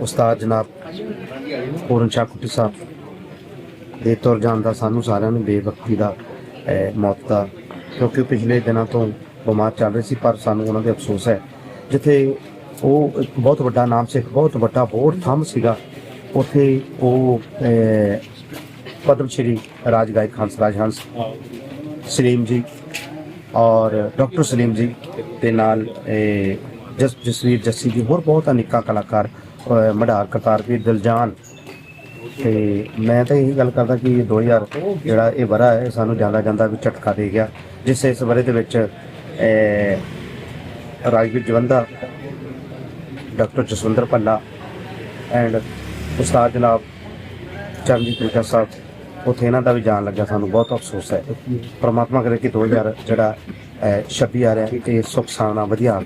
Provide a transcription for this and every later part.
ਉਸਤਾਦ ਜਨਾਬ ਪੂਰਨ ਸ਼ਾਹ ਕੁੱਟੀ ਸਾਹਿਬ ਦੇ ਤੁਰ ਜਾਣ ਦਾ ਸਾਨੂੰ ਸਾਰਿਆਂ ਨੂੰ ਬੇਵਕਤੀ ਦਾ ਮੌਤ ਦਾ, ਕਿਉਂਕਿ ਪਿਛਲੇ ਦਿਨਾਂ ਤੋਂ ਬਿਮਾਰ ਚੱਲ ਰਹੇ ਸੀ, ਪਰ ਸਾਨੂੰ ਉਹਨਾਂ ਦੇ ਅਫਸੋਸ ਹੈ। ਜਿੱਥੇ ਉਹ ਇੱਕ ਬਹੁਤ ਵੱਡਾ ਨਾਮ ਸੀ, ਇੱਕ ਬਹੁਤ ਵੱਡਾ ਬੋਰਡ ਥੰਮ ਸੀਗਾ, ਉੱਥੇ ਉਹ ਪਦਮ ਸ਼੍ਰੀ ਰਾਜ ਗਾਇਕ ਹੰਸ ਰਾਜ ਹੰਸ ਸਲੀਮ ਜੀ ਔਰ ਡਾਕਟਰ ਸਲੀਮ ਜੀ ਦੇ ਨਾਲ ਜਸ ਜਸਵੀਰ ਜੱਸੀ ਜੀ, ਹੋਰ ਬਹੁਤ ਅਨੇਕਾਂ ਕਲਾਕਾਰ ਮਡਾਰ ਮਢਾਰ ਦਿਲਜਾਨ। ਤੇ ਮੈਂ ਤਾਂ ਇਹੀ ਗੱਲ ਕਰਦਾ ਕਿ 2000 ਜਿਹੜਾ ਇਹ ਵਰਾ ਹੈ ਸਾਨੂੰ ਜਾਂਦਾ ਜਾਂਦਾ ਵੀ ਝਟਕਾ ਦੇ ਗਿਆ। ਜਿਸ ਇਸ ਵਰੇ ਦੇ ਵਿੱਚ ਰਾਜਵੀਰ ਜਵੰਦਾ ਡਾਕਟਰ ਜਸਵਿੰਦਰ ਭੱਲਾ ਐਂਡ ਉਸਤਾਦ ਜਨਾਬ ਚਰਨਜੀਤ ਮਿੱਠਾ ਸਾਹਿਬ ਉੱਥੇ ਇਹਨਾਂ ਦਾ ਵੀ ਜਾਣ ਲੱਗਾ ਸਾਨੂੰ ਬਹੁਤ ਅਫਸੋਸ ਹੈ। ਪ੍ਰਮਾਤਮਾ ਕਰੇ ਕਿ 2000 ਜਿਹੜਾ ਅਹ, 26 ਆ ਰਿਹਾ ਤੇ ਸੁਖ ਸਾਨਾ ਵਧੀਆ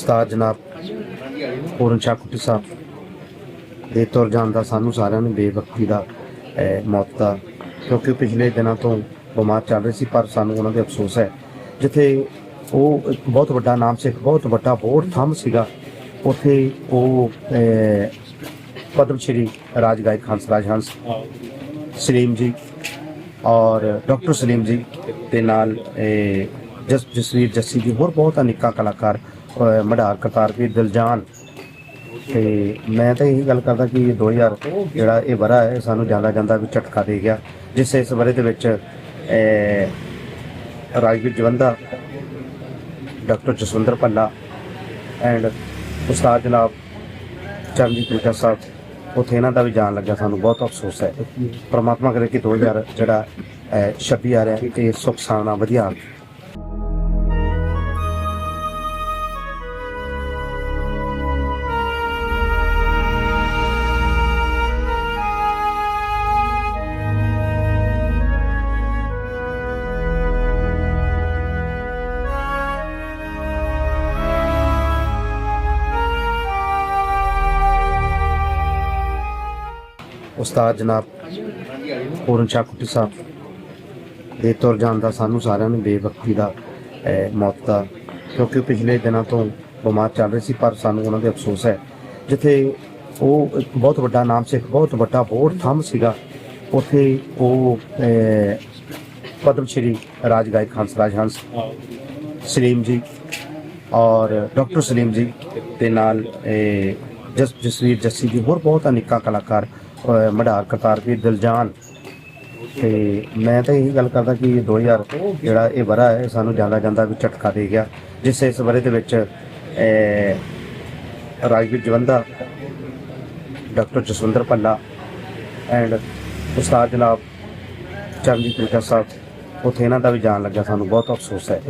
ਉਸਤਾਦ ਜਨਾਬ ਪੂਰਨ ਸ਼ਾਹ ਕੁੱਟੀ ਸਾਹਿਬ ਦੇ ਤੁਰ ਜਾਣ ਦਾ ਸਾਨੂੰ ਸਾਰਿਆਂ ਨੂੰ ਬੇਵਕਤੀ ਦਾ ਮੌਤ ਦਾ, ਕਿਉਂਕਿ ਪਿਛਲੇ ਦਿਨਾਂ ਤੋਂ ਬਿਮਾਰ ਚੱਲ ਰਹੇ ਸੀ, ਪਰ ਸਾਨੂੰ ਉਹਨਾਂ ਦੇ ਅਫਸੋਸ ਹੈ। ਜਿੱਥੇ ਉਹ ਬਹੁਤ ਵੱਡਾ ਨਾਮ ਸੀ ਬਹੁਤ ਵੱਡਾ ਬੋਰਡ ਥੰਮ ਸੀਗਾ, ਉੱਥੇ ਉਹ ਪਦਮ ਸ਼੍ਰੀ ਰਾਜ ਗਾਇਕ ਹੰਸ ਰਾਜ ਹੰਸ ਸਲੀਮ ਜੀ ਔਰ ਡਾਕਟਰ ਸਲੀਮ ਜੀ ਦੇ ਨਾਲ ਜਸ ਜਸਵੀਰ ਜੱਸੀ ਜੀ, ਹੋਰ ਬਹੁਤ ਅਨੇਕਾਂ ਕਲਾਕਾਰ ਮਡਾਰ ਮਢਾਰ ਕਰਤਾਰ ਵੀ ਦਿਲਜਾਨ। ਤੇ ਮੈਂ ਤਾਂ ਇਹੀ ਗੱਲ ਕਰਦਾ ਕਿ 2000 ਜਿਹੜਾ ਇਹ ਵਰਾ ਹੈ ਸਾਨੂੰ ਜਾਂਦਾ ਜਾਂਦਾ ਵੀ ਝਟਕਾ ਦੇ ਗਿਆ। ਜਿਸ ਇਸ ਵਰੇ ਦੇ ਵਿੱਚ ਰਾਜਵੀਰ ਜਵੰਦਾ ਡਾਕਟਰ ਜਸਵਿੰਦਰ ਭੱਲਾ ਐਂਡ ਉਸਤਾਦ ਜਨਾਬ ਚਰਨਜੀਤ ਮਿੱਠਾ ਸਾਹਿਬ ਉੱਥੇ ਇਹਨਾਂ ਦਾ ਵੀ ਜਾਣ ਲੱਗਾ ਸਾਨੂੰ। ਬਹੁਤ ਅਫਸੋਸ ਹੈ। ਪ੍ਰਮਾਤਮਾ ਕਰੇ ਕਿ 2000 ਜਿਹੜਾ ਅਹ, 26 ਆ ਰਿਹਾ ਤੇ ਸੁਖ ਸਾਨਾ ਵਧੀਆ ਉਸਤਾਦ ਜਨਾਬ ਪੂਰਨ ਸ਼ਾਹ ਕੁੱਟੀ ਸਾਹਿਬ ਦੇ ਤੁਰ ਜਾਣ ਦਾ ਸਾਨੂੰ ਸਾਰਿਆਂ ਨੂੰ ਬੇਵਕਤੀ ਦਾ ਮੌਤ ਦਾ, ਕਿਉਂਕਿ ਪਿਛਲੇ ਦਿਨਾਂ ਤੋਂ ਬਿਮਾਰ ਚੱਲ ਰਹੇ ਸੀ, ਪਰ ਸਾਨੂੰ ਉਹਨਾਂ ਦੇ ਅਫਸੋਸ ਹੈ। ਜਿੱਥੇ ਉਹ ਬਹੁਤ ਵੱਡਾ ਨਾਮ ਸਿੱਖ ਬਹੁਤ ਵੱਡਾ ਬੋਰਡ ਥੰਮ ਸੀਗਾ, ਉੱਥੇ ਉਹ ਪਦਮ ਸ਼੍ਰੀ ਰਾਜ ਗਾਇਕ ਹੰਸ ਰਾਜ ਹੰਸ ਸਲੀਮ ਜੀ ਔਰ ਡਾਕਟਰ ਸਲੀਮ ਜੀ ਦੇ ਨਾਲ ਜਸ ਜਸਵੀਰ ਜੱਸੀ ਜੀ, ਹੋਰ ਬਹੁਤ ਅਨੇਕਾਂ ਕਲਾਕਾਰ ਮਡਾਰ ਕਰਤਾਰਪੁਰ ਕਰਤਾਰ ਵੀ ਦਿਲਜਾਨ। ਤੇ ਮੈਂ ਤਾਂ ਇਹੀ ਗੱਲ ਕਰਦਾ ਕਿ 2000 ਜਿਹੜਾ ਇਹ ਵਰਾ ਹੈ ਸਾਨੂੰ ਜਾਂਦਾ ਜਾਂਦਾ ਵੀ ਝਟਕਾ ਦੇ ਗਿਆ। ਜਿਸ ਇਸ ਵਰੇ ਦੇ ਵਿੱਚ ਅਹ, ਰਾਜਵੀਰ ਜਵੰਦਾ ਡਾਕਟਰ ਜਸਵਿੰਦਰ ਭੱਲਾ ਐਂਡ ਉਸਤਾਦ ਜਨਾਬ ਚਰਨਜੀਤ ਮਿੱਠਾ ਸਾਹਿਬ ਉੱਥੇ ਇਹਨਾਂ ਦਾ ਵੀ ਜਾਣ ਲੱਗਾ ਸਾਨੂੰ ਬਹੁਤ ਅਫਸੋਸ ਹੈ।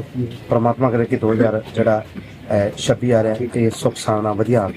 ਪ੍ਰਮਾਤਮਾ ਕਰੇ ਕਿ 2000 ਜਿਹੜਾ ਅਹ, 26 ਆ ਰਿਹਾ ਤੇ ਸੁਖ ਸਾਨਾ ਵਧੀਆ